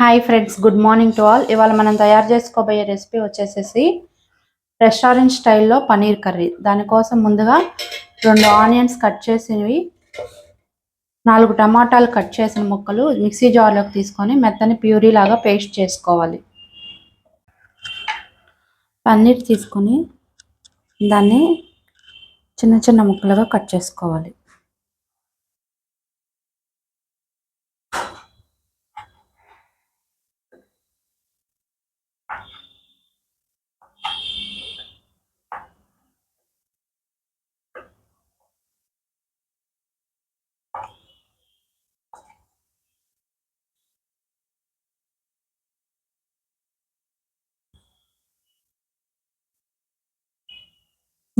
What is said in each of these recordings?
Hi friends good morning to all ఇవాళ మనం తయారు చేసుకోబోయే రెసిపీ వచ్చేసేసి రెస్టారెంట్ స్టైల్లో పనీర్ కర్రీ. దానికోసం ముందుగా రెండు ఆనియన్స్ కట్ చేసినవి నాలుగు టమాటాలు కట్ చేసిన ముక్కలు మిక్సీ జార్లోకి తీసుకొని మెత్తని ప్యూరీ లాగా పేస్ట్ చేసుకోవాలి. పన్నీర్ తీసుకొని దాన్ని చిన్న చిన్న ముక్కలుగా కట్ చేసుకోవాలి.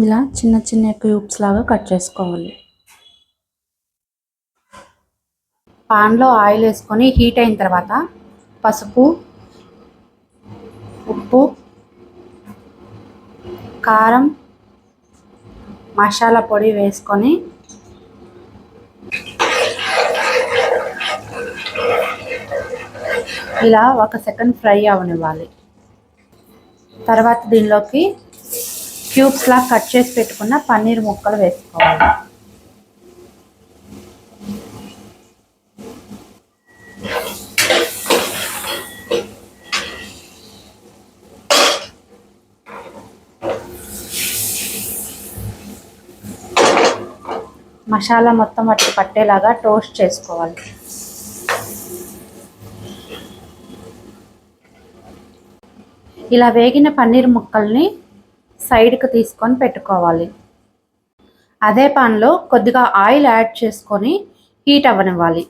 ఇలా చిన్న చిన్న క్యూబ్స్ లాగా కట్ చేసుకోవాలి. పాన్లో ఆయిల్ వేసుకొని హీట్ అయిన తర్వాత పసుపు ఉప్పు కారం మసాలా పొడి వేసుకొని ఇలా ఒక సెకండ్ ఫ్రై అవనివ్వాలి. తర్వాత దీనిలోకి క్యూబ్స్ లా కట్ చేసి పెట్టుకున్న పన్నీర్ ముక్కలు వేసుకోవాలి. మసాలా మొత్తం అట్లా పట్టేలాగా టోస్ట్ చేసుకోవాలి. ఇలా వేగిన పన్నీర్ ముక్కల్ని సైడ్కి తీసుకొని పెట్టుకోవాలి. అదే పాన్లో కొద్దిగా ఆయిల్ యాడ్ చేసుకొని హీట్ అవ్వనివ్వాలి.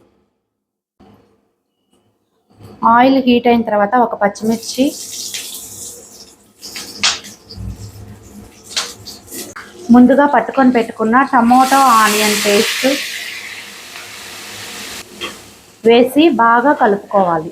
ఆయిల్ హీట్ అయిన తర్వాత ఒక పచ్చిమిర్చి ముందుగా పట్టుకొని పెట్టుకున్న టమోటో ఆనియన్ పేస్ట్ వేసి బాగా కలుపుకోవాలి.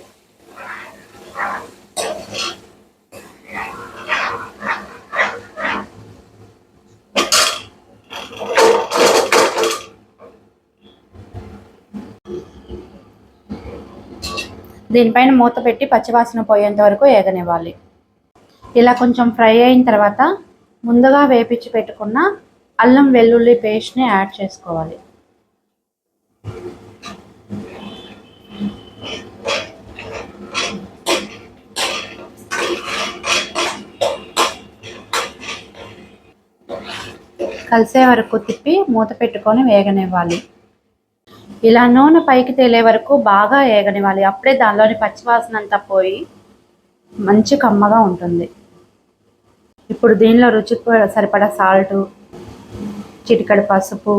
దీనిపైన మూత పెట్టి పచ్చివాసన పోయేంత వరకు ఏగనివ్వాలి. ఇలా కొంచెం ఫ్రై అయిన తర్వాత ముందుగా వేపించి పెట్టుకున్న అల్లం వెల్లుల్లి పేస్ట్ని యాడ్ చేసుకోవాలి. కలిసే వరకు తిప్పి మూత పెట్టుకొని వేగనివ్వాలి. ఇలా నూనె పైకి తేలే వరకు బాగా ఏగనివ్వాలి. అప్పుడే దానిలోని పచ్చివాసన అంతా పోయి మంచి కమ్మగా ఉంటుంది. ఇప్పుడు దీనిలో రుచికి సరిపడా సాల్ట్ చిటికడి పసుపు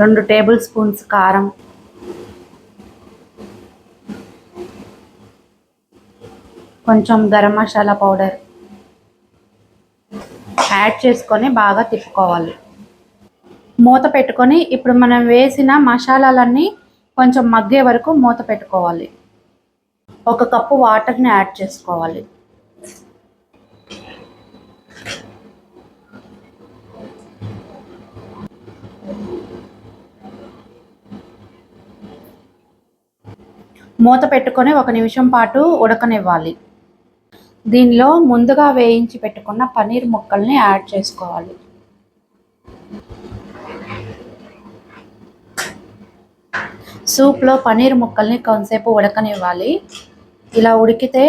రెండు టేబుల్ స్పూన్స్ కారం కొంచెం గరం మసాలా పౌడర్ యాడ్ చేసుకొని బాగా తిప్పుకోవాలి. మూత పెట్టుకొని ఇప్పుడు మనం వేసిన మసాలాలన్నీ కొంచెం మగ్గే వరకు మూత పెట్టుకోవాలి. ఒక కప్పు వాటర్ని యాడ్ చేసుకోవాలి. మూత పెట్టుకొని ఒక నిమిషం పాటు ఉడకనివ్వాలి. దీనిలో ముందుగా వేయించి పెట్టుకున్న పన్నీర్ ముక్కల్ని యాడ్ చేసుకోవాలి. సూప్లో పన్నీర్ ముక్కల్ని కొంతసేపు ఉడకనివ్వాలి. ఇలా ఉడికితే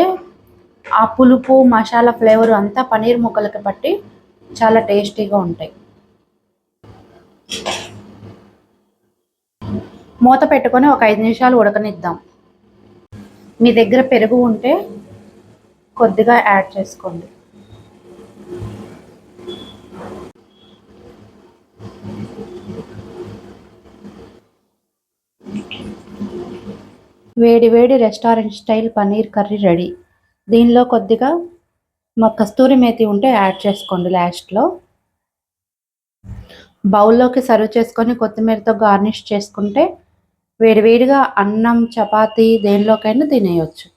ఆ పులుపు మసాలా ఫ్లేవర్ అంతా పన్నీర్ ముక్కలకి పట్టి చాలా టేస్టీగా ఉంటాయి. మూత పెట్టుకొని ఒక ఐదు నిమిషాలు ఉడకనిద్దాం. మీ దగ్గర పెరుగు ఉంటే కొద్దిగా యాడ్ చేసుకోండి. వేడి వేడి restaurant style paneer curry ready. దీనిలో కొద్దిగా మా కస్తూరి మేతి ఉంటే యాడ్ చేసుకోండి లాస్ట్లో బౌల్లోకి సర్వ్ చేసుకొని కొత్తిమీరతో గార్నిష్ చేసుకుంటే వేడివేడిగా అన్నం చపాతీ దేనిలోకైనా తినేయచ్చు.